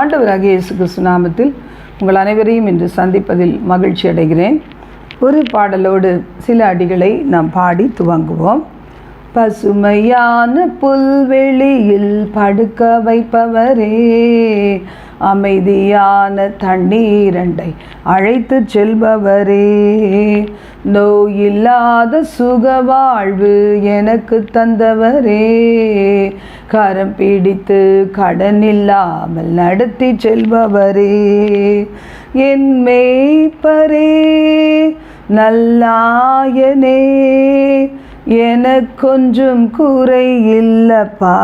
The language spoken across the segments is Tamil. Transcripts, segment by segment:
ஆண்டவராக இயேசு கிறிஸ்து நாமத்தில் உங்கள் அனைவரையும் இன்று சந்திப்பதில் மகிழ்ச்சி அடைகிறேன் ஒரு பாடலோடு சில அடிகளை நாம் பாடி துவங்குவோம். பசுமையான புல்வெளியில் படுக்க வைப்பவரே. அமைதியான தண்ணீரண்டை அழைத்து செல்பவரே. நோயில்லாத சுக வாழ்வு எனக்கு தந்தவரே. கரம் பிடித்து கடன் இல்லாமல் நடத்தி செல்பவரே. என் மேய்ப்பரே நல்லாயனே. எனக்கொன்றும் குறை இல்லப்பா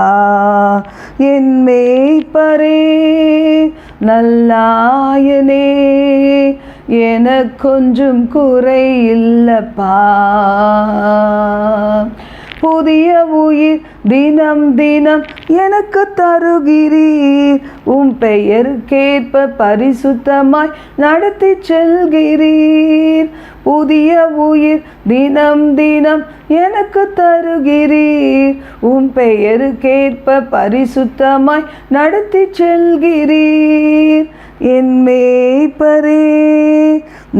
என் மேய்ப்பரே நல்லாயனே எனக்கொன்றும் குறை இல்லப்பா புதிய உயிர் தினம் தினம் எனக்கு தருகிறீர். உம் பெயருக்கேற்ப பரிசுத்தமாய் நடத்தி செல்கிறீர். புதிய உயிர் தினம் தினம் எனக்கு தருகிறீர். உம் பெயருக்கேற்ப பரிசுத்தமாய் நடத்தி செல்கிறீர். என் மேய்ப்பரே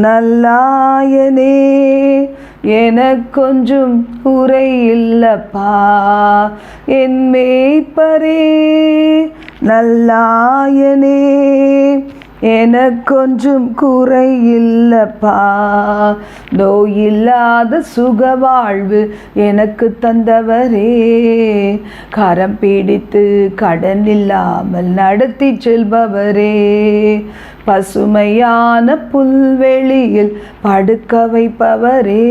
நல்லாயனே எனக்கொன்றும் உரை இல்லப்பா என் மேய்ப்பரே நல்லாயனே எனக்கொன்றும் குறை இல்லப்பா நோயில்லாத சுக வாழ்வு எனக்கு தந்தவரே கரம் பிடித்து கடன் இல்லாமல் நடத்தி செல்பவரே. பசுமையான புல்வெளியில் படுக்க வைப்பவரே.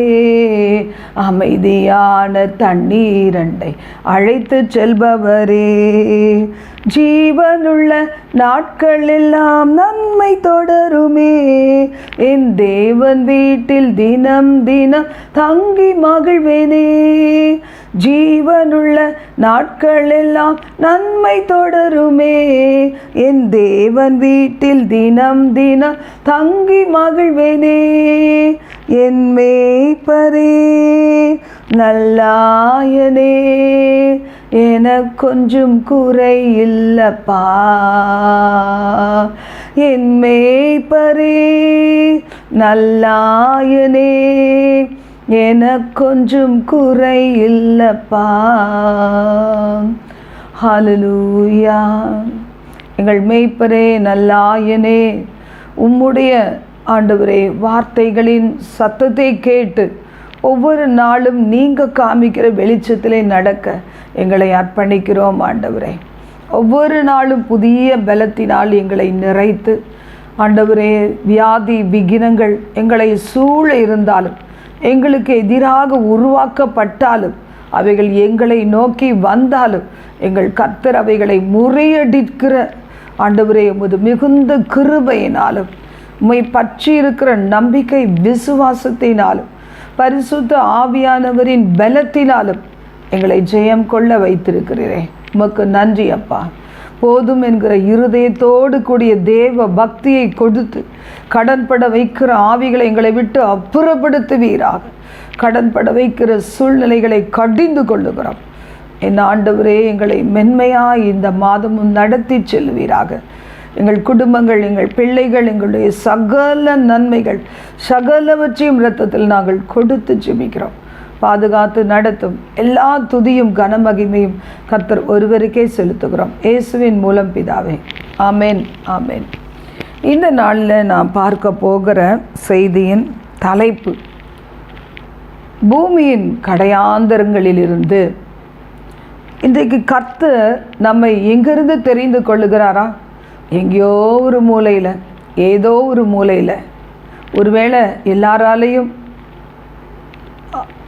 அமைதியான தண்ணீரண்டை அழைத்து செல்பவரே. ஜீவனுள்ள நாட்களெல்லாம் நன்மை தொடருமே. என் தேவன் வீட்டில் தினம் தினம் தங்கி மகிழ்வேனே. ஜீவனுள்ள நாட்கள் எல்லாம் நன்மை தொடருமே. என் தேவன் வீட்டில் தினம் தினம் தங்கி மகிழ்வேனே. என் மேய்ப்பரே நல்லாயனே. எனக்கொன்றும் குறை இல்லப்பா என் மேய்ப்பரே நல்லாயனே. எனக்கொன்றும் குறை இல்லப்பா ஹலலூயா எங்கள் மேய்ப்பரே நல்லாயனே உம்முடைய ஆண்டவரே வார்த்தைகளின் சத்தத்தை கேட்டு ஒவ்வொரு நாளும் நீங்கள் காமிக்கிற வெளிச்சத்திலே நடக்க எங்களை அர்ப்பணிக்கிறோம் ஆண்டவரே. ஒவ்வொரு நாளும் புதிய பலத்தினால் எங்களை நிறைத்து ஆண்டவரே வியாதி விகினங்கள் எங்களை சூழ இருந்தாலும் எங்களுக்கு எதிராக உருவாக்கப்பட்டாலும் அவைகள் எங்களை நோக்கி வந்தாலும் எங்கள் கர்த்தர் அவைகளை முறியடிக்கிற ஆண்டவரே எமது மிகுந்த கிருபையினாலும் உம்மை பற்றி இருக்கிற நம்பிக்கை விசுவாசத்தினாலும் பரிசுத்த ஆவியானவரின் பலத்தினாலும் எங்களை ஜெயம் கொள்ள வைத்திருக்கிறீரே. உமக்கு நன்றி அப்பா. போதும் என்கிற இருதயத்தோடு கூடிய தேவ பக்தியை கொடுத்து கடன்பட வைக்கிற ஆவிகளை எங்களை விட்டு அப்புறப்படுத்துவீராக. கடன்பட வைக்கிற சூழ்நிலைகளை கடிந்து கொள்ளுகிறோம். என் ஆண்டவரே எங்களை மென்மையாய் இந்த மாதமும் நடத்தி செல்வீராக. எங்கள் குடும்பங்கள் எங்கள் பிள்ளைகள் எங்களுடைய சகல நன்மைகள் சகலவற்றையும் இரத்தத்தில் நாங்கள் கொடுத்து ஜெபிக்கிறோம். பாதுகாத்து நடத்தும் எல்லா துதியும் கனமகிமையும் கர்த்தர் ஒருவருக்கே செலுத்துகிறோம். இயேசுவின் மூலம் பிதாவே. ஆமேன் ஆமேன். இந்த நாளில் நான் பார்க்க போகிற செய்தியின் தலைப்பு பூமியின் கடையாந்தரங்களிலிருந்து இன்றைக்கு கர்த்தர் நம்மை எங்கிருந்து தெரிந்து கொள்ளுகிறாரா? எங்கேயோ ஒரு மூலையில் ஏதோ ஒரு மூலையில். ஒருவேளை எல்லாராலையும்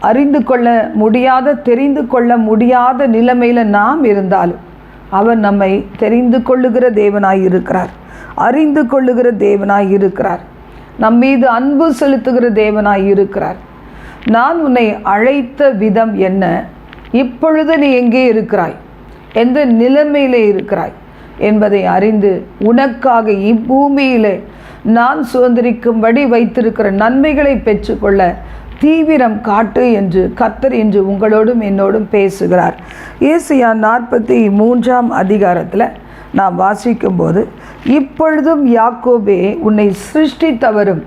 அறிந்து கொள்ள முடியாத தெரிந்து கொள்ள முடியாத நிலைமையில் நாம் இருந்தாலும் அவர் நம்மை தெரிந்து கொள்ளுகிற தேவனாய் இருக்கிறார். அறிந்து கொள்ளுகிற தேவனாய் இருக்கிறார். நம் மீது அன்பு செலுத்துகிற தேவனாய் இருக்கிறார். நான் உன்னை அழைத்த விதம் என்ன? இப்பொழுது நீ எங்கே இருக்கிறாய்? எந்த நிலைமையிலே இருக்கிறாய்? என்பதை அறிந்து உனக்காக இப்பூமியிலே நான் சுதந்திரிக்கும்படி வைத்திருக்கிற நன்மைகளை பெற்றுக்கொள்ள தீவிரம் காட்டு என்று கத்தர் என்று உங்களோடும் என்னோடும் பேசுகிறார். ஏசியா நாற்பத்தி மூன்றாம் அதிகாரத்தில் நாம் வாசிக்கும்போது இப்பொழுதும் யாக்கோபே உன்னை சிருஷ்டித்தவரும்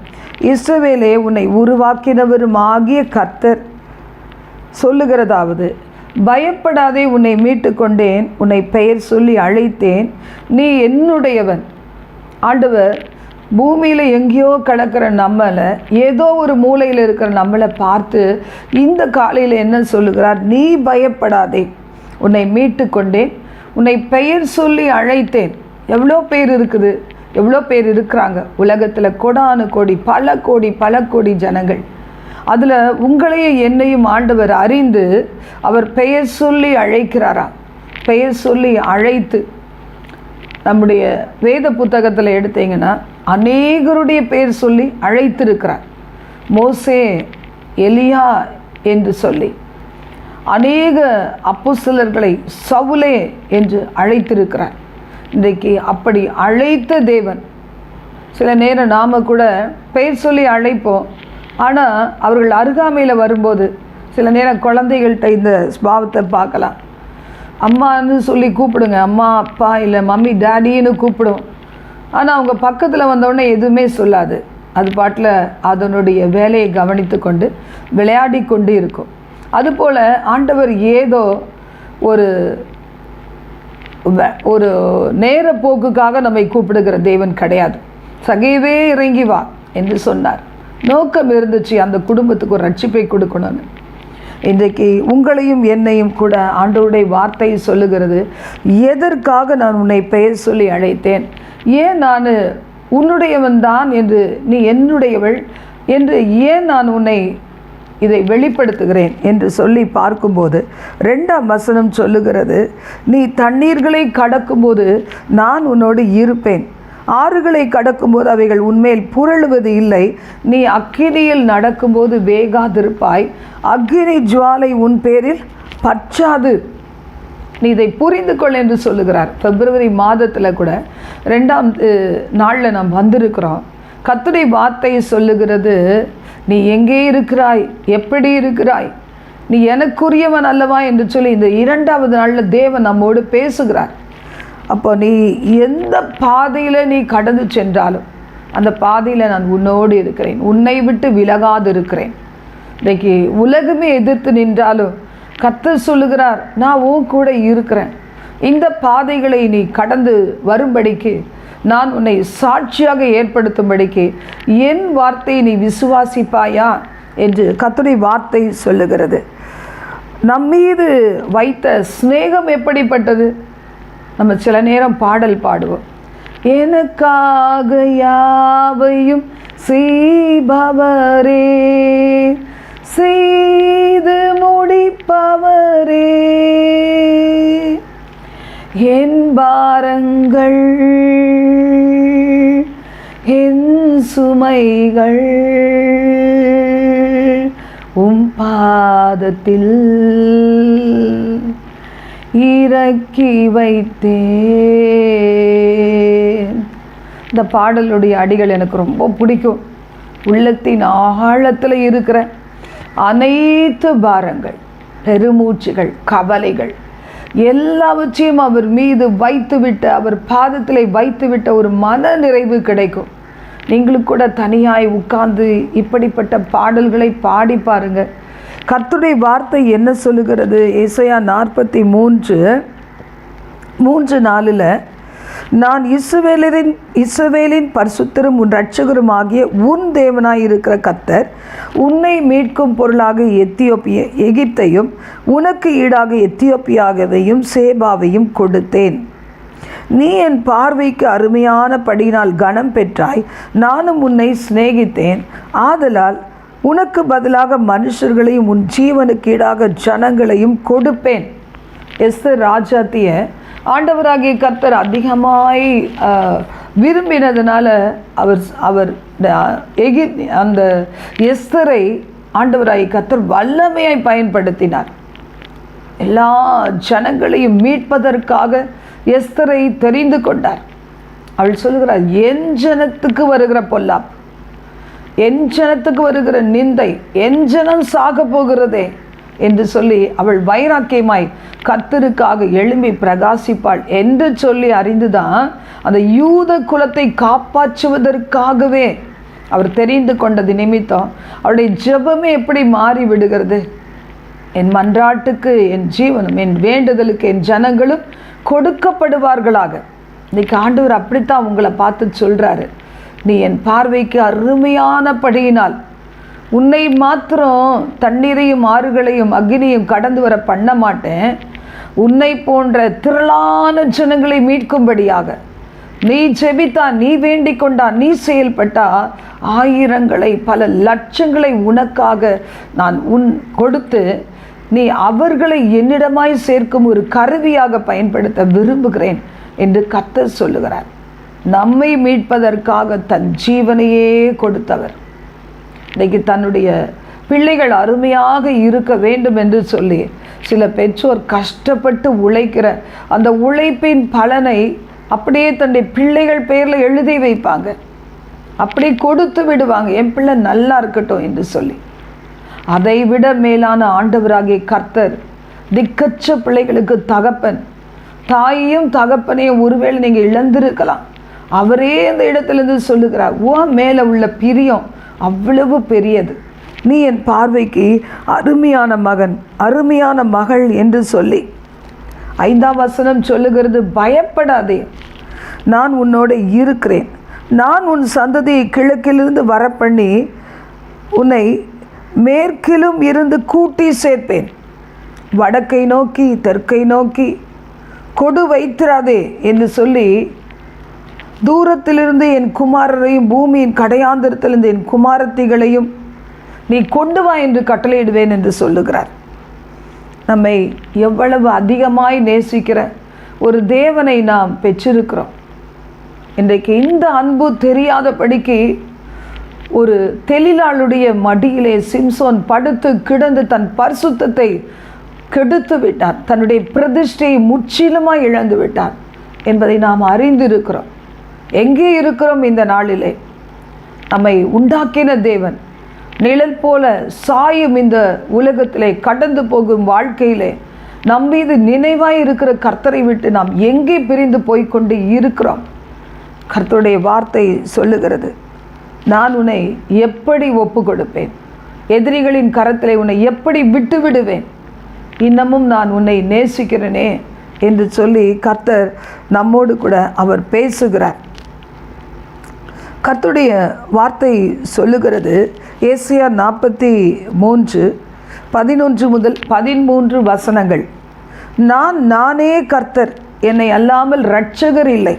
இஸ்ரவேலே உன்னை உருவாக்கினவரும் ஆகிய கத்தர் சொல்லுகிறதாவது பயப்படாதே உன்னை மீட்டு கொண்டேன் உன்னை பெயர் சொல்லி அழைத்தேன் நீ என்னுடையவன். ஆண்டவர் பூமியில் எங்கேயோ கிடக்கிற நம்மளை ஏதோ ஒரு மூலையில் இருக்கிற நம்மளை பார்த்து இந்த காலையில் என்ன சொல்லுகிறார்? நீ பயப்படாதே. உன்னை மீட்டு கொண்டேன். உன்னை பெயர் சொல்லி அழைத்தேன். எவ்வளோ பேர் இருக்குது. எவ்வளோ பேர் இருக்கிறாங்க. உலகத்தில் கொடானு கோடி பல கோடி பல கோடி ஜனங்கள். அதில் உங்களையும் என்னையும் ஆண்டவர் அறிந்து அவர் பெயர் சொல்லி அழைக்கிறாரா? பெயர் சொல்லி அழைத்து நம்முடைய வேத புத்தகத்தில் எடுத்தீங்கன்னா அநேகருடைய பெயர் சொல்லி அழைத்திருக்கிறார். மோசே எலியா என்று சொல்லி அநேக அப்போஸ்தலர்களை சவுலே என்று அழைத்திருக்கிறார். இன்றைக்கு அப்படி அழைத்த தேவன். சில நேரம் நாம் கூட பெயர் சொல்லி அழைப்போம். ஆனால் அவர்கள் அருகாமையில் வரும்போது சில நேரம் குழந்தைகள்கிட்ட இந்த ஸ்பாவத்தை பார்க்கலாம். அம்மான்னு சொல்லி கூப்பிடுங்க. அம்மா அப்பா இல்லை மம்மி டேடின்னு கூப்பிடும். ஆனால் அவங்க பக்கத்தில் வந்தவுடனே எதுவுமே சொல்லாது. அது பாட்டில் அதனுடைய வேலையை கவனித்து கொண்டு விளையாடி கொண்டு இருக்கும். அதுபோல் ஆண்டவர் ஏதோ ஒரு வ- ஒரு நேர போக்குக்காக நம்மை கூப்பிடுகிற தேவன் கிடையாது. சகையவே இறங்கி வா என்று சொன்னார். நோக்கம் இருந்துச்சு அந்த குடும்பத்துக்கு ஒரு ரட்சிப்பை கொடுக்கணும்னு. இன்றைக்கு உங்களையும் என்னையும் கூட ஆண்டவருடைய வார்த்தை சொல்லுகிறது எதற்காக நான் உன்னை பெயர் சொல்லி அழைத்தேன்? ஏன் நான் உன்னுடையவன் தான் என்று நீ என்னுடையவள் என்று ஏன் நான் உன்னை இதை வெளிப்படுத்துகிறேன் என்று சொல்லி பார்க்கும்போது ரெண்டாம் வசனம் சொல்லுகிறது நீ தண்ணீர்களை கடக்கும்போது நான் உன்னோடு இருப்பேன். ஆறுகளை கடக்கும்போது அவைகள் உண்மையில் புரளுவது இல்லை. நீ அக்கினியில் நடக்கும்போது வேகாதிருப்பாய். அக்னி ஜுவாலை உன் பேரில் பற்றாது. நீ இதை புரிந்து கொள் என்று சொல்லுகிறார். பிப்ரவரி மாதத்தில் கூட ரெண்டாம் நாளில் நாம் வந்திருக்கிறோம். கத்துரை வார்த்தை சொல்லுகிறது நீ எங்கே இருக்கிறாய்? எப்படி இருக்கிறாய்? நீ எனக்குரியவன் அல்லவா? என்று சொல்லி இந்த இரண்டாவது நாளில் தேவன் நம்மோடு பேசுகிறார். அப்போ நீ எந்த பாதையில் நீ கடந்து சென்றாலும் அந்த பாதையில் நான் உன்னோடு இருக்கிறேன். உன்னை விட்டு விலகாது இருக்கிறேன் இன்றைக்கி உலகமே எதிர்த்து நின்றாலும் கத்து சொல்லுகிறார் நான் உன் கூட இருக்கிறேன். இந்த பாதைகளை நீ கடந்து வரும்படிக்கு நான் உன்னை சாட்சியாக ஏற்படுத்தும்படிக்கு என் வார்த்தையை நீ விசுவாசிப்பாயா? என்று கர்த்தருடைய வார்த்தை சொல்லுகிறது. நம்மீது வைத்த சிநேகம் எப்படிப்பட்டது? நம்ம சில நேரம் பாடல் பாடுவோம். எனக்காக யாவையும் செய்பவரே செய்து முடிப்பவரே. என் பாரங்கள் என் சுமைகள் உம் பாதத்தில் இறக்கி வைத்தேன். இந்த பாடலுடைய அடிகள் எனக்கு ரொம்ப பிடிக்கும். உள்ளத்தின் ஆழத்தில் இருக்கிறேன். அனைத்து பாரங்கள் பெருமூச்சுகள் கவலைகள் எல்லாவற்றையும் அவர் மீது வைத்துவிட்ட அவர் பாதத்தில் வைத்துவிட்ட ஒரு மன நிறைவு கிடைக்கும். நீங்களும் கூட தனியாய் உட்கார்ந்து இப்படிப்பட்ட பாடல்களை பாடி பாருங்க. கர்த்துடைய வார்த்தை என்ன சொல்லுகிறது? ஏசையா நாற்பத்தி மூன்று மூன்று நாளில் நான் இஸ்ரவேலரின் இஸ்ரவேலின் பரிசுத்தரும் உன் ரட்சகரும் ஆகிய உன் தேவனாய் இருக்கிற கத்தர் உன்னை மீட்கும் பொருளாக எத்தியோப்பிய எகிப்தையும் உனக்கு ஈடாக எத்தியோப்பியாகவையும் சேபாவையும் கொடுத்தேன். நீ என் பார்வைக்கு அருமையான படியினால் கனம் பெற்றாய். நானும் உன்னை சிநேகித்தேன். ஆதலால் உனக்கு பதிலாக மனுஷர்களையும் உன் ஜீவனுக்கு ஈடாக ஜனங்களையும் கொடுப்பேன். எஸ்தர் ராஜாத்திய ஆண்டவராகிய கர்த்தர் அதிகமாய் விரும்பினதுனால அவர் அவர் எகி அந்த எஸ்தரை ஆண்டவராகிய கர்த்தர் வல்லமையாய் பயன்படுத்தினார். எல்லா ஜனங்களையும் மீட்பதற்காக எஸ்தரை தெரிந்து கொண்டார். அவள் சொல்லுகிறார் என் ஜனத்துக்கு வருகிற பொல்லாப் என் ஜனத்துக்கு வருகிற நிந்தை என் ஜனம் சாக போகிறதே என்று சொல்லி அவள் வைராக்கியமாய் கத்தருக்காக எழும்பி பிரகாசிப்பாள் என்று சொல்லி அறிந்துதான் அந்த யூத குலத்தை காப்பாற்றுவதற்காகவே அவர் தெரிந்து கொண்டது நிமித்தம் அவருடைய ஜெபமே எப்படி மாறி விடுகிறது? என் மன்றாட்டுக்கு என் ஜீவனும் என் வேண்டுதலுக்கு என் ஜனங்களும் கொடுக்கப்படுவார்களாக. இன்னைக்கு ஆண்டவர் அப்படித்தான் உங்களை பார்த்து சொல்கிறாரு நீ என் பார்வைக்கு அருமையான படியினால் உன்னை மாத்திரம் தண்ணீரையும் ஆறுகளையும் அக்னியும் கடந்து வர பண்ண மாட்டேன். உன்னை போன்ற திரளான ஜனங்களை மீட்கும்படியாக. நீ ஜெபித்தா நீ வேண்டிக் கொண்டா நீ செயல்பட்டா ஆயிரங்களை பல லட்சங்களை உனக்காக நான் உன் கொடுத்து நீ அவர்களை என்னிடமாய் சேர்க்கும் ஒரு கருவியாக பயன்படுத்த விரும்புகிறேன் என்று கத்தர் சொல்லுகிறார். நம்மை மீட்பதற்காக தன் ஜீவனையே கொடுத்தவர். இன்னைக்கு தன்னுடைய பிள்ளைகள் அருமையாக இருக்க வேண்டும் என்று சொல்லி சில பெற்றோர் கஷ்டப்பட்டு உழைக்கிற அந்த உழைப்பின் பலனை அப்படியே தன்னுடைய பிள்ளைகள் பேரில் எழுதி வைப்பாங்க. அப்படி கொடுத்து விடுவாங்க. என் பிள்ளை நல்லா இருக்கட்டும் என்று சொல்லி. அதை விட மேலான ஆண்டவராகிய கர்த்தர் திக்கச்ச பிள்ளைகளுக்கு தகப்பன். தாயையும் தகப்பனையும் ஒருவேளை நீங்கள் இழந்திருக்கலாம். அவரே அந்த இடத்துலேருந்து சொல்லுகிறார் உன் மேலே உள்ள பிரியம் அவ்வளவு பெரியது. நீ என் பார்வைக்கு அருமையான மகன் அருமையான மகள் என்று சொல்லி ஐந்தாம் வசனம் சொல்லுகிறது பயப்படாதே. நான் உன்னோட இருக்கிறேன். நான் உன் சந்ததியை கிழக்கிலிருந்து வரப்பண்ணி உன்னை மேற்கிலும் இருந்து கூட்டி சேர்ப்பேன். வடக்கை நோக்கி தெற்கை நோக்கி கொடு வைத்திராதே என்று சொல்லி தூரத்திலிருந்து என் குமாரரையும் பூமியின் கடையாந்திரத்திலிருந்து என் குமாரத்திகளையும் நீ கொண்டு வா என்று கட்டளையிடுவேன் என்று சொல்லுகிறார். நம்மை எவ்வளவு அதிகமாய் நேசிக்கிற ஒரு தேவனை நாம் பெற்றிருக்கிறோம். இன்றைக்கு இந்த அன்பு தெரியாதபடிக்கு ஒரு தெளிலாளுடைய மடியிலே சிம்சோன் படுத்து கிடந்து தன் பரிசுத்தத்தை கெடுத்து விட்டான். தன்னுடைய பிரதிஷ்டையை முற்றிலுமாக இழந்து விட்டான் என்பதை நாம் அறிந்திருக்கிறோம். எங்கே இருக்கிறோம் இந்த நாளிலே? நம்மை உண்டாக்கின தேவன் நிழல் போல சாயும் இந்த உலகத்திலே கடந்து போகும் வாழ்க்கையிலே. நம் மீது நினைவாய் இருக்கிற கர்த்தரை விட்டு நாம் எங்கே பிரிந்து போய்க்கொண்டு இருக்கிறோம்? கர்த்தருடைய வார்த்தை சொல்லுகிறது நான் உன்னை எப்படி ஒப்பு கொடுப்பேன் எதிரிகளின் கரத்திலே உன்னை எப்படி விட்டு விடுவேன் இன்னமும் நான் உன்னை நேசிக்கிறேனே என்று சொல்லி கர்த்தர் நம்மோடு கூட அவர் பேசுகிறார். கத்துடைய வார்த்தை சொல்லுகிறது. ஏசியா நாற்பத்தி மூன்று பதினொன்று முதல் பதிமூன்று வசனங்கள். நான் நானே கர்த்தர் என்னை அல்லாமல் ரட்சகர் இல்லை.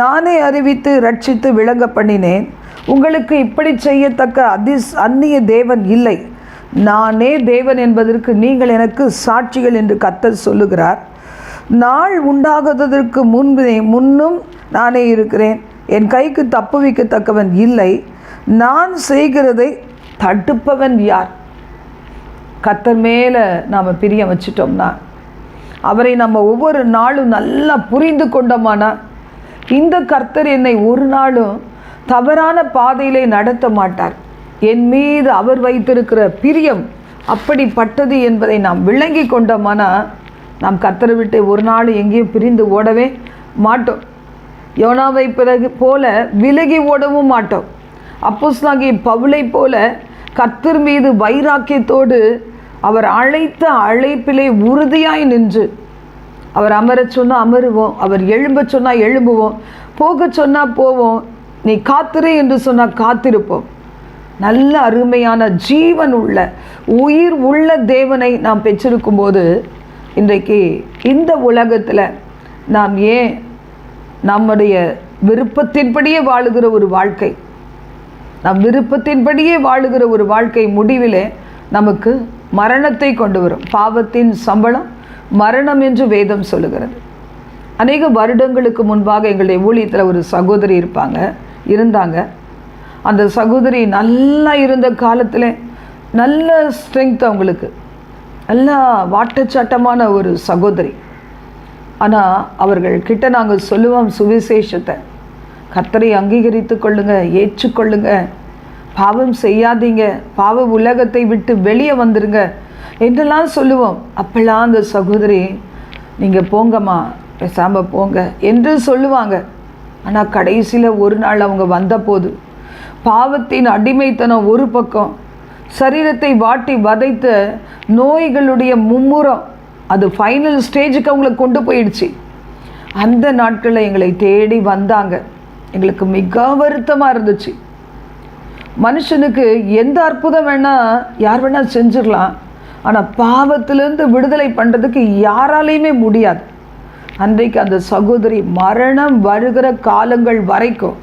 நானே அறிவித்து ரட்சித்து விளங்க பண்ணினேன் உங்களுக்கு இப்படி செய்யத்தக்க அதிஸ் அந்நிய தேவன் இல்லை. நானே தேவன் என்பதற்கு நீங்கள் எனக்கு சாட்சிகள் என்று கர்த்தர் சொல்லுகிறார். நாள் உண்டாகுவதற்கு முன்பே முன்னும் நானே இருக்கிறேன். என் கைக்கு தப்புவிக்கத்தக்கவன் இல்லை. நான் செய்கிறதை தடுப்பவன் யார்? கத்தர் மேலே நாம் பிரியம் வச்சிட்டோம்னா அவரை நம்ம ஒவ்வொரு நாளும் நல்லா புரிந்து கொண்டோமானா இந்த கர்த்தர் என்னை ஒரு நாளும் தவறான பாதையிலே நடத்த மாட்டார். என் மீது அவர் வைத்திருக்கிற பிரியம் அப்படிப்பட்டது என்பதை நாம் விளங்கி கொண்டோமானா நாம் கர்த்தரை விட்டு ஒரு நாள் எங்கேயும் பிரிந்து ஓடவே மாட்டோம். யோனாவை பிறகு போல விலகி ஓடவும் மாட்டோம். அப்போஸ்லாகி பவுலை போல கர்த்தர் மீது வைராக்கியத்தோடு அவர் அழைத்த அழைப்பிலே உறுதியாய் நின்று அவர் அமரச் சொன்னால் அமருவோம் அவர் எழும்ப சொன்னால் எழும்புவோம் போக சொன்னால் போவோம் நீ காத்திரு என்று சொன்னால் காத்திருப்போம். நல்ல அருமையான ஜீவன் உள்ள உயிர் உள்ள தேவனை நாம் பெற்றிருக்கும் போது இன்றைக்கு இந்த உலகத்தில் நாம் ஏன் நம்முடைய விருப்பத்தின்படியே வாழுகிற ஒரு வாழ்க்கை. நம் விருப்பத்தின்படியே வாழுகிற ஒரு வாழ்க்கை முடிவிலே நமக்கு மரணத்தை கொண்டு வரும். பாவத்தின் சம்பளம் மரணம் என்று வேதம் சொல்லுகிறது. அநேக வருடங்களுக்கு முன்பாக எங்களுடைய ஊழியத்தில் ஒரு சகோதரி இருப்பாங்க இருந்தாங்க. அந்த சகோதரி நல்லா இருந்த காலத்தில் நல்ல ஸ்ட்ரென்த் அவங்களுக்கு. நல்லா வாட்டச்சாட்டமான ஒரு சகோதரி. ஆனால் அவர்கள் கிட்ட நாங்கள் சொல்லுவோம் சுவிசேஷத்தை. கத்தரை அங்கீகரித்து கொள்ளுங்க ஏற்றுக்கொள்ளுங்க. பாவம் செய்யாதீங்க பாவ உலகத்தை விட்டு வெளியே வந்துருங்க என்றெல்லாம் சொல்லுவோம். அப்பெல்லாம் அந்த சகோதரி நீங்கள் போங்கம்மா பேசாமல் போங்க என்று சொல்லுவாங்க. ஆனால் கடைசியில் ஒரு நாள் அவங்க வந்தபோது பாவத்தின் அடிமைத்தனம் ஒரு பக்கம் சரீரத்தை வாட்டி வதைத்த நோய்களுடைய மும்முரம் அது ஃபைனல் ஸ்டேஜுக்கு அவங்கள கொண்டு போயிடுச்சு. அந்த நாட்களில் எங்களை தேடி வந்தாங்க. எங்களுக்கு மிக வருத்தமாக இருந்துச்சு. மனுஷனுக்கு எந்த அற்புதம் வேணால் யார் வேணால் செஞ்சிடலாம். ஆனால் பாவத்திலேருந்து விடுதலை பண்ணுறதுக்கு யாராலையுமே முடியாது. அன்றைக்கு அந்த சகோதரி மரணம் வருகிற காலங்கள் வரைக்கும்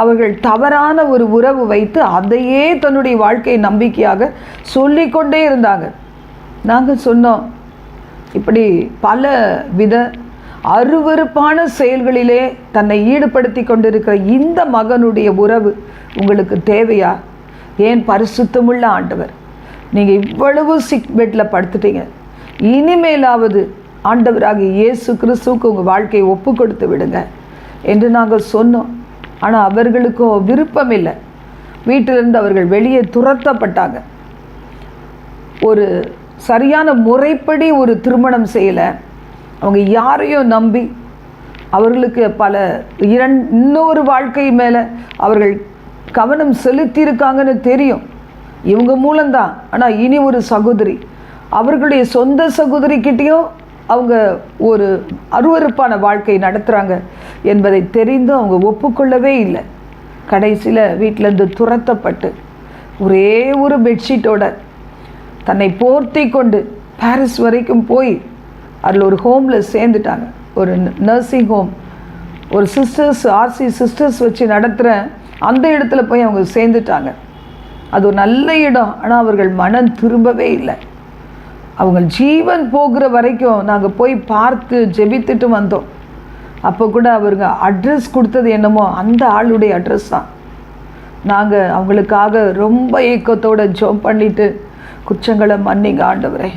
அவர்கள் தவறான ஒரு உறவு வைத்து அதையே தன்னுடைய வாழ்க்கை நம்பிக்கையாக சொல்லிக்கொண்டே இருந்தாங்க. நாங்கள் சொன்னோம் இப்படி பல வித அருவருப்பான செயல்களிலே தன்னை ஈடுபடுத்தி கொண்டிருக்கிற இந்த மகனுடைய உறவு உங்களுக்கு தேவையா? ஏன் பரிசுத்தமுள்ள ஆண்டவர்? நீங்கள் இவ்வளவு சிக் பெட்டில் படுத்துட்டீங்க. இனிமேலாவது ஆண்டவராக இயேசு கிறிஸ்துவுக்கு உங்கள் வாழ்க்கையை ஒப்பு கொடுத்து விடுங்க என்று நாங்கள் சொன்னோம். ஆனால் அவர்களுக்கோ விருப்பம் இல்லை. வீட்டிலிருந்து அவர்கள் வெளியே துரத்தப்பட்டாங்க. ஒரு சரியான முறைப்படி ஒரு திருமணம் செய்யலை. அவங்க யாரையும் நம்பி அவர்களுக்கு பல இரண் இன்னொரு வாழ்க்கை மேலே அவர்கள் கவனம் செலுத்தியிருக்காங்கன்னு தெரியும். இவங்க மூலம்தான். ஆனால் இனி ஒரு சகோதரி. அவர்களுடைய சொந்த சகோதரிக்கிட்டேயும் அவங்க ஒரு அருவருப்பான வாழ்க்கை நடத்துகிறாங்க என்பதை தெரிந்தும் அவங்க ஒப்புக்கொள்ளவே இல்லை. கடைசியில் வீட்டிலேருந்து துரத்தப்பட்டு ஒரே ஒரு பெட்ஷீட்டோட தன்னை போர்த்தி கொண்டு பாரிஸ் வரைக்கும் போய் அதில் ஒரு ஹோமில் சேர்ந்துட்டாங்க. ஒரு நர்சிங் ஹோம் ஒரு சிஸ்டர்ஸ் ஆர்சி சிஸ்டர்ஸ் வச்சு நடத்துகிற அந்த இடத்துல போய் அவங்க சேர்ந்துட்டாங்க. அது ஒரு நல்ல இடம். ஆனால் அவர்கள் மனம் திரும்பவே இல்லை. அவங்க ஜீவன் போகிற வரைக்கும் நாங்கள் போய் பார்த்து ஜெபித்துட்டு வந்தோம். அப்போ கூட அவருங்க அட்ரஸ் கொடுத்தது என்னமோ அந்த ஆளுடைய அட்ரஸ் தான். நாங்கள் அவங்களுக்காக ரொம்ப ஏக்கத்தோடு ஜோம் பண்ணிவிட்டு குற்றங்களை மன்னிங்க ஆண்டவரே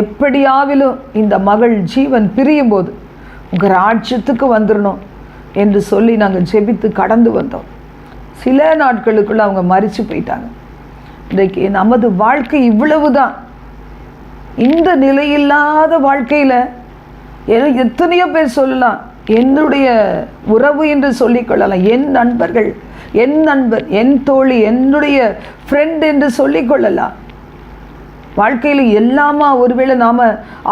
எப்படியாவிலும் இந்த மகள் ஜீவன் பிரியும் போது உங்கள் ராட்சியத்துக்கு வந்துடணும் என்று சொல்லி நாங்கள் ஜெபித்து கடந்து வந்தோம். சில நாட்களுக்குள்ளே அவங்க மறித்து போயிட்டாங்க. இன்றைக்கு நமது வாழ்க்கை இவ்வளவு தான் இந்த நிலையில்லாத வாழ்க்கையில் எத்தனையோ பேர் சொல்லலாம் என்னுடைய உறவு என்று சொல்லிக்கொள்ளலாம் என் நண்பர்கள் என் நண்பர் என் தோழி என்னுடைய ஃப்ரெண்ட் என்று சொல்லிக்கொள்ளலாம் வாழ்க்கையில் எல்லாமா ஒருவேளை நாம்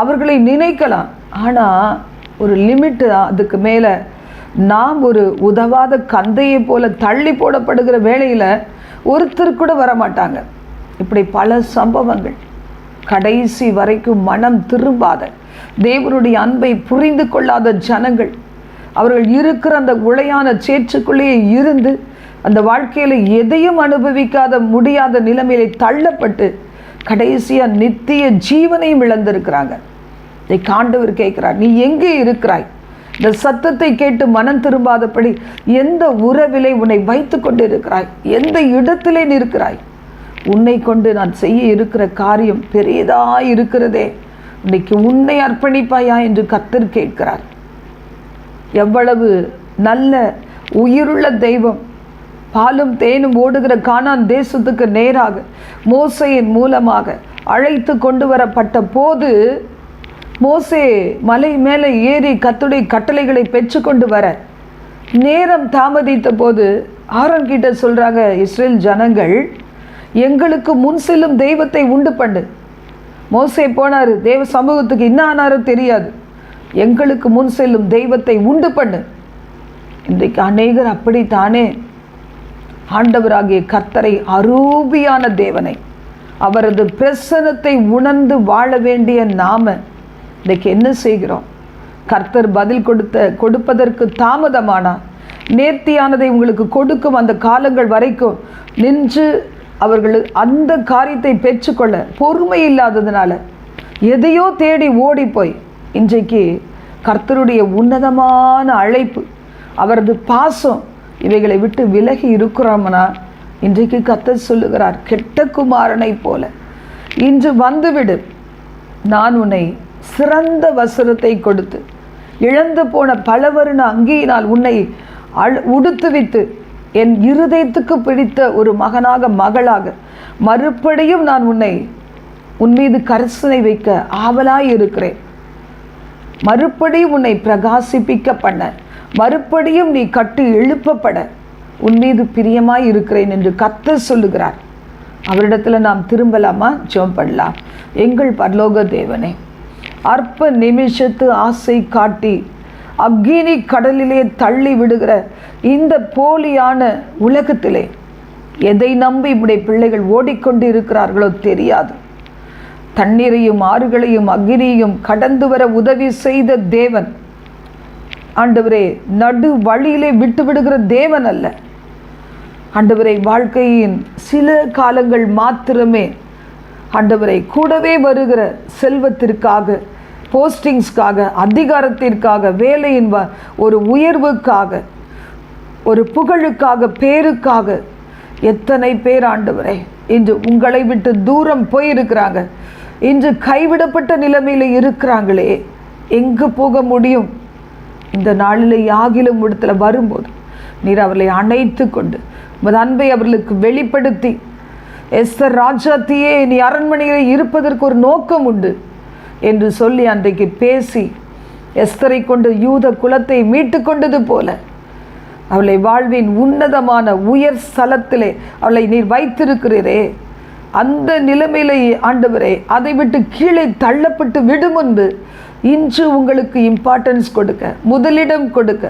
அவர்களை நினைக்கலாம். ஆனால் ஒரு லிமிட்டு அதுக்கு மேலே நாம் ஒரு உதவாத கந்தையை போல தள்ளி போடப்படுகிற வேளையில் ஒருத்தர் கூட வரமாட்டாங்க. இப்படி பல சம்பவங்கள். கடைசி வரைக்கும் மனம் திரும்பாத தேவனுடைய அன்பை புரிந்து கொள்ளாத ஜனங்கள். அவர்கள் இருக்கிற அந்த உளையான சேற்றுக்குள்ளேயே இருந்து அந்த வாழ்க்கையில் எதையும் அனுபவிக்காத முடியாத நிலைமையிலே தள்ளப்பட்டு கடைசியாக நித்திய ஜீவனையும் இழந்திருக்கிறாங்க. இதை காண்டவர் கேட்கிறார் நீ எங்கே இருக்கிறாய்? இந்த சத்தத்தை கேட்டு மனம் திரும்பாதபடி எந்த உறவிலே உன்னை வைத்து கொண்டு இருக்கிறாய் எந்த இடத்திலே நிற்கிறாய்? உன்னை கொண்டு நான் செய்ய இருக்கிற காரியம் பெரியதாக இருக்கிறதே. இன்னைக்கு உன்னை அர்ப்பணிப்பாயா என்று கத்தர் கேட்கிறார். எவ்வளவு நல்ல உயிருள்ள தெய்வம் பாலும் தேனும் ஓடுகிற கானான் தேசத்துக்கு நேராக மோசையின் மூலமாக அழைத்து கொண்டு வரப்பட்ட போது மோசே மலை மேலே ஏறி கத்துடைய கட்டளைகளை பெற்றுக்கொண்டு வர நேரம் தாமதித்த போது ஆரோன் கிட்ட சொல்கிறாங்க இஸ்ரேல் ஜனங்கள் எங்களுக்கு முன் செல்லும் தெய்வத்தை உண்டு பண்ணு. மோசே போனார் தேவ சமூகத்துக்கு என்ன ஆனாரோ தெரியாது. எங்களுக்கு முன் செல்லும் தெய்வத்தை உண்டு பண்ணு. இன்றைக்கு அநேகர் அப்படித்தானே ஆண்டவராகிய கர்த்தரை அரூபியான தேவனை. அவரது பிரசனத்தை உணர்ந்து வாழ வேண்டிய நாம இன்றைக்கு என்ன செய்கிறோம்? கர்த்தர் பதில் கொடுத்த கொடுப்பதற்கு தாமதமானா? நேர்த்தியானதை உங்களுக்கு கொடுக்கும் அந்த காலங்கள் வரைக்கும் நின்று அவர்கள் அந்த காரியத்தை பெற்றுக்கொள்ள பொறுமை இல்லாததுனால எதையோ தேடி ஓடி போய் இன்றைக்கு கர்த்தருடைய உன்னதமான அழைப்பு அவரது பாசம் இவைகளை விட்டு விலகி இருக்கிறோம்னா இன்றைக்கு கர்த்தர் சொல்லுகிறார் கெட்ட குமாரனைப் போல. இன்று வந்துவிடு. நான் உன்னை சிறந்த வசனத்தை கொடுத்து இழந்து போன பலவருண அங்கியினால் உன்னை அழ உடுத்துவித்து என் இருதயத்துக்கு பிடித்த ஒரு மகனாக மகளாக மறுபடியும் நான் உன்னை உன் மீது கரிசனை வைக்க ஆவலாய் இருக்கிறேன். மறுபடியும் உன்னை பிரகாசிப்பிக்க பண்ண மறுபடியும் நீ கட்டி எழுப்பப்பட. உன் மீது பிரியமாய் இருக்கிறேன் என்று கத்த சொல்லுகிறார். அவரிடத்துல நாம் திரும்பலாமா? ஜெபம் பண்ணலாம். எங்கள் பரலோக தேவனே அற்ப நிமிஷத்து ஆசை காட்டி அக்னி கடலிலே தள்ளி விடுகிற இந்த போலியான உலகத்திலே எதை நம்பி இப்படி பிள்ளைகள் ஓடிக்கொண்டு இருக்கிறார்களோ தெரியாது. தண்ணீரையும் ஆறுகளையும் அக்னியையும் கடந்து வர உதவி செய்த தேவன் ஆண்டவரே நடு வழியிலே விட்டு விடுகிற தேவன் அல்ல. ஆண்டவரை வாழ்க்கையின் சில காலங்கள் மாத்திரமே ஆண்டவரை கூடவே வருகிற செல்வத்திற்காக போஸ்டிங்ஸ்க்காக அதிகாரத்திற்காக வேலையின் வ- ஒரு உயர்வுக்காக ஒரு புகழுக்காக பேருக்காக எத்தனை பேர் ஆண்டவரே இன்று உங்களை விட்டு தூரம் போயிருக்கிறாங்க. இன்று கைவிடப்பட்ட நிலைமையில் இருக்கிறாங்களே. எங்கே போக முடியும்? இந்த நாளில் யாகிலும் இடத்துல வரும்போது நீர் அவர்களை அணைத்து கொண்டு உமது அன்பை அவர்களுக்கு வெளிப்படுத்தி எஸ்தர் ராஜாத்தியே நீ அரண்மனையில் இருப்பதற்கு ஒரு நோக்கம் உண்டு என்று சொல்லி அன்றைக்கு பேசி எஸ்தரை கொண்டு யூத குலத்தை மீட்டு கொண்டது போல அவளை வாழ்வின் உன்னதமான உயர் ஸ்தலத்திலே அவளை நீர் வைத்திருக்கிறீரே. அந்த நிலைமையிலே ஆண்டவரே அதை விட்டு கீழே தள்ளப்பட்டு விடும் முன்பு இன்று உங்களுக்கு இம்பார்ட்டன்ஸ் கொடுக்க முதலிடம் கொடுக்க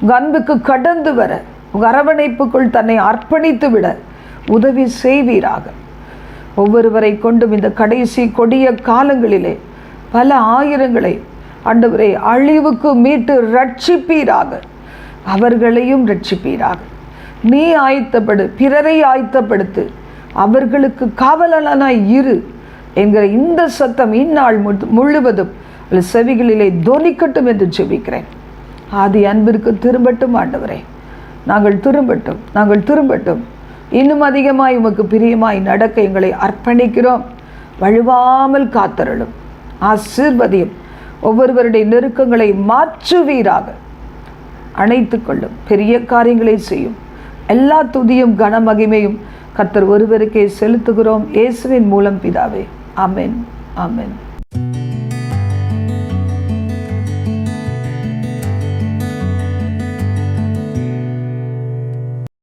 உங்கள் அன்புக்கு கடந்து வர உங்கள் அரவணைப்புக்குள் தன்னை அர்ப்பணித்து விட உதவி செய்வீராக. ஒவ்வொருவரை கொண்டும் இந்த கடைசி கொடிய காலங்களிலே பல ஆயிரங்களை ஆண்டவரை அழிவுக்கு மீட்டு ரட்சிப்பீராக. அவர்களையும் ரட்சிப்பீராக. நீ ஆயத்தப்படு பிறரை ஆயத்தப்படுத்து அவர்களுக்கு காவலனாய் இரு என்கிற இந்த சத்தம் இந்நாள் முழுவதும் செவிகளிலே தொனிக்கட்டும் என்று ஜெபிக்கிறேன். ஆதி அன்பிற்கு திரும்பட்டும் ஆண்டவரே. நாங்கள் திரும்பட்டும் நாங்கள் திரும்பட்டும். இன்னும் அதிகமாய் உமக்கு பிரியமாய் நடக்க எங்களை அர்ப்பணிக்கிறோம். வழுவாமல் காத்தருளும். ஆசீர்வதியும். ஒவ்வொருவருடைய நெருக்கங்களை மாற்றுவீராக. அணைத்து கொள்ளும் பெரிய காரியங்களை செய்யும். எல்லா துதியும் கனமகிமையும் கர்த்தர் ஒருவருக்கே செலுத்துகிறோம். இயேசுவின் மூலம் பிதாவே. Amen amen.